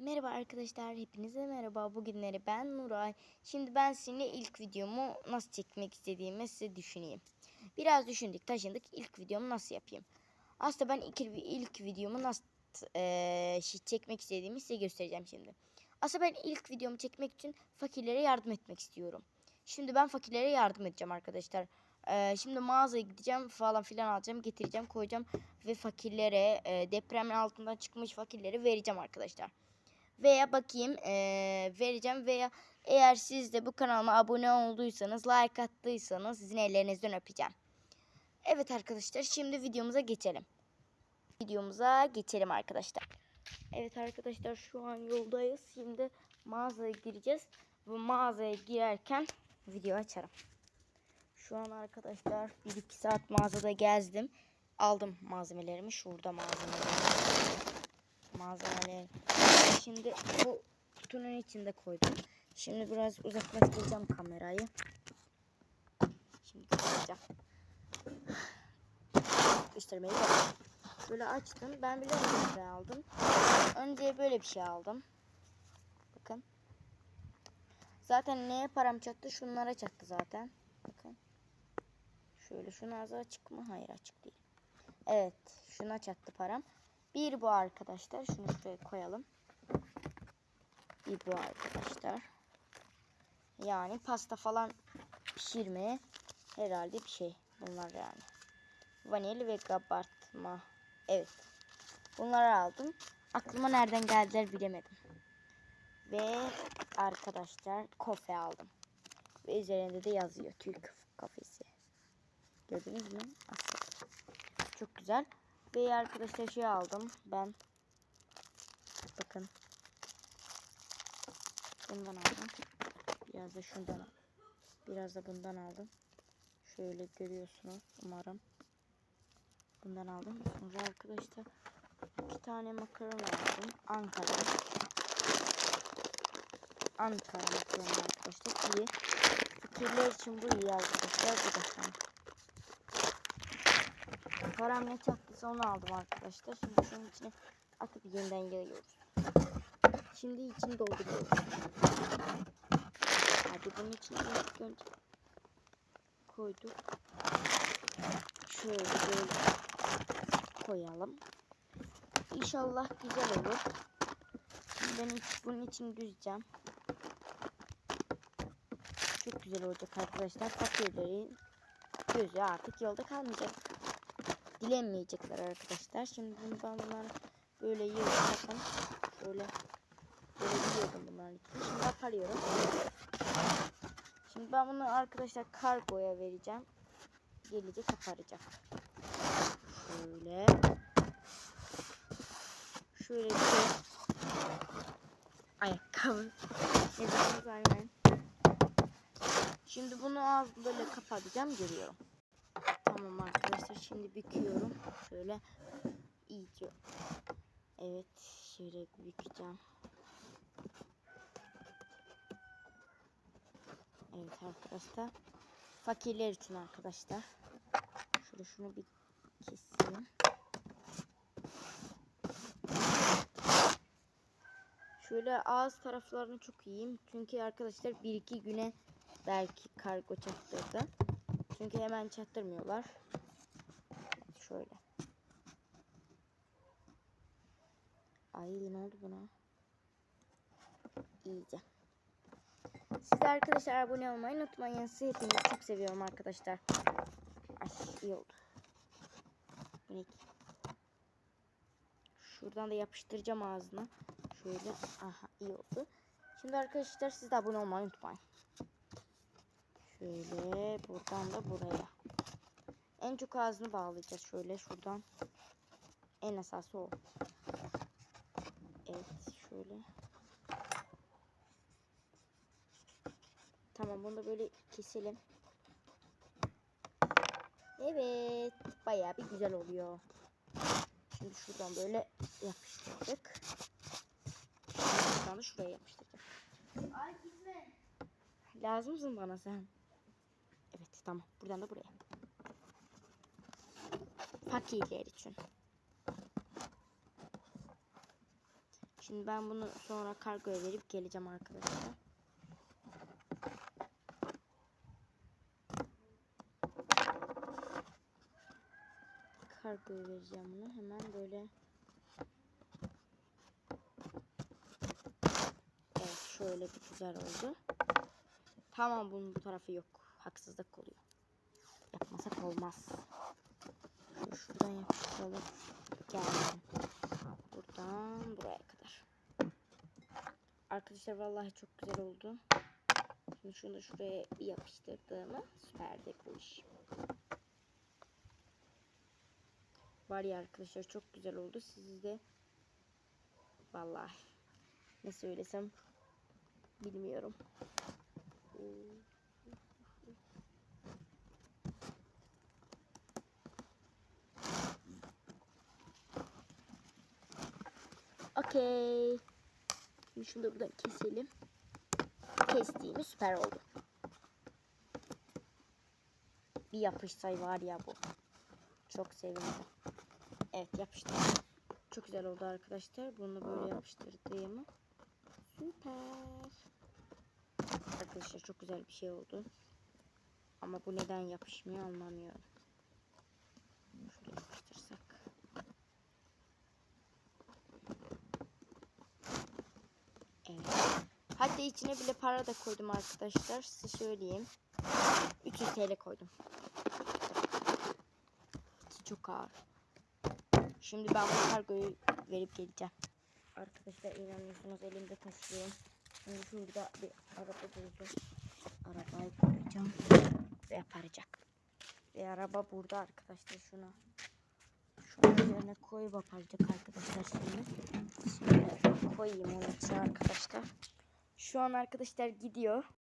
Merhaba arkadaşlar, hepinize merhaba. Bugünleri ben Nuray. Şimdi ben sizinle ilk videomu nasıl çekmek istediğimi size düşüneyim. Biraz düşündük, taşındık. İlk videomu nasıl yapayım? Aslında ben ilk, ilk videomu nasıl şey çekmek istediğimi size göstereceğim şimdi. Aslında ben ilk videomu çekmek için fakirlere yardım etmek istiyorum. Şimdi ben fakirlere yardım edeceğim arkadaşlar. Eee, şimdi mağazaya gideceğim falan filan alacağım, getireceğim, koyacağım ve fakirlere, eee, depremin altından çıkmış fakirlere vereceğim arkadaşlar veya bakayım eee, vereceğim veya eğer siz de bu kanalıma abone olduysanız like attıysanız sizin ellerinizden öpeceğim. Evet arkadaşlar şimdi videomuza geçelim. Videomuza geçelim arkadaşlar. Evet arkadaşlar şu an yoldayız. Şimdi mağazaya gireceğiz. Bu mağazaya girerken video açarım. Şu an arkadaşlar 1-2 saat mağazada gezdim. Aldım malzemelerimi. Şurada malzemelerimi. Malzemeleri. Şimdi bu kutunun içinde koydum. Şimdi biraz uzaklaştıracağım kamerayı. Şimdi koyacağım. Göstermeyi. Böyle açtım. Ben bile bir şey aldım. Önce böyle bir şey aldım. Bakın. Zaten neye param çattı? Şunlara çattı zaten. Bakın. Şöyle şunu ağzı açık mı? Hayır açık değil. Evet. Şuna çattı param. Bir bu arkadaşlar. Şunu şuraya koyalım. Bir bu arkadaşlar. Yani pasta falan pişirmeye herhalde bir şey. Bunlar yani. Vanilya ve kabartma. Evet. Bunları aldım. Aklıma nereden geldiler bilemedim. Ve arkadaşlar kofe aldım. Ve üzerinde de yazıyor Türk kafesi. Gördünüz mü? Asıl. Çok güzel. Ve arkadaşlar şey aldım. Ben bakın bundan aldım. Biraz da şundan. Biraz da bundan aldım. Şöyle görüyorsunuz umarım. Bundan aldım. Sonra arkadaşlar iki tane makaron aldım. Ankara. Ankara makaron arkadaşlar. iyi. Fikirler için bu iyi arkadaşlar. Bu da. Param ne çaktıysa onu aldım arkadaşlar. Şimdi şunun içine atıp yeniden yayıyoruz. Şimdi içini dolduruyoruz. Hadi bunun içine ilk önce koyduk. Şöyle böyle koyalım. İnşallah güzel olur. Şimdi ben bunun için düzeceğim. Çok güzel olacak arkadaşlar. Fakirlerin gözü artık yolda kalmayacak. Dilenmeyecekler arkadaşlar. Şimdi ben bunları böyle yiyorum. Bakın. Şöyle böyle yiyordum bunların içine. Şimdi aparıyorum. Şimdi ben bunu arkadaşlar kargoya vereceğim. Gelecek aparacak. Şöyle. Şöyle bir şey. Ayakkabı. Şimdi bunu az böyle kapatacağım. Geliyorum. Tamam arkadaşlar şimdi büküyorum. Şöyle iyice. Evet şöyle bükeceğim. Evet arkadaşlar. Fakirler için arkadaşlar. Şöyle şunu bir keseyim. Şöyle ağız taraflarını çok iyiyim. Çünkü arkadaşlar bir iki güne belki kargo çaktırdı. Çünkü hemen çattırmıyorlar. Şöyle. Ay ne oldu buna? İyice. Siz arkadaşlar abone olmayı unutmayın. Sizi hepinizi çok seviyorum arkadaşlar. Ay iyi oldu. Şuradan da yapıştıracağım ağzına. Şöyle. Aha iyi oldu. Şimdi arkadaşlar siz de abone olmayı unutmayın. Şöyle buradan da buraya. En çok ağzını bağlayacağız şöyle şuradan. En esası o. Evet şöyle. Tamam bunu da böyle keselim. Evet bayağı bir güzel oluyor. Şimdi şuradan böyle yapıştırdık. Şuradan da şuraya yapıştırdık. Ay gitme. Lazımsın bana sen. Evet tamam. Buradan da buraya. Fakirler için. Şimdi ben bunu sonra kargoya verip geleceğim arkadaşlar. Kargoya vereceğim bunu. Hemen böyle Evet şöyle bir güzel oldu. Tamam bunun bu tarafı yok. Haksızlık oluyor. Yapmasak olmaz. Şunu şuradan yapıştıralım. Geldim. Buradan buraya kadar. Arkadaşlar vallahi çok güzel oldu. Şimdi şunu da şuraya bir yapıştırdığımı süperdi bu iş. Var ya arkadaşlar çok güzel oldu. Siz de vallahi ne söylesem bilmiyorum. Okey. Şimdi şunu da buradan keselim. Kestiğimiz süper oldu. Bir yapışsay var ya bu. Çok sevindim. Evet yapıştı. Çok güzel oldu arkadaşlar. Bunu böyle yapıştırdığımı. Süper. Arkadaşlar çok güzel bir şey oldu. Ama bu neden yapışmıyor anlamıyorum. Şurada yapıştırsak. Evet. Hatta içine bile para da koydum arkadaşlar. Size söyleyeyim. 300 TL koydum. Çok ağır. Şimdi ben bu kargoyu verip geleceğim. Arkadaşlar inanıyorsunuz elimde taşıyorum. Şimdi şurada bir araba buldum. Arabayı koyacağım ve yapacak. Ve araba burada arkadaşlar şuna. Şunun üzerine koyup yapacak arkadaşlar şimdi. Şimdi koyayım onun için arkadaşlar. Şu an arkadaşlar gidiyor.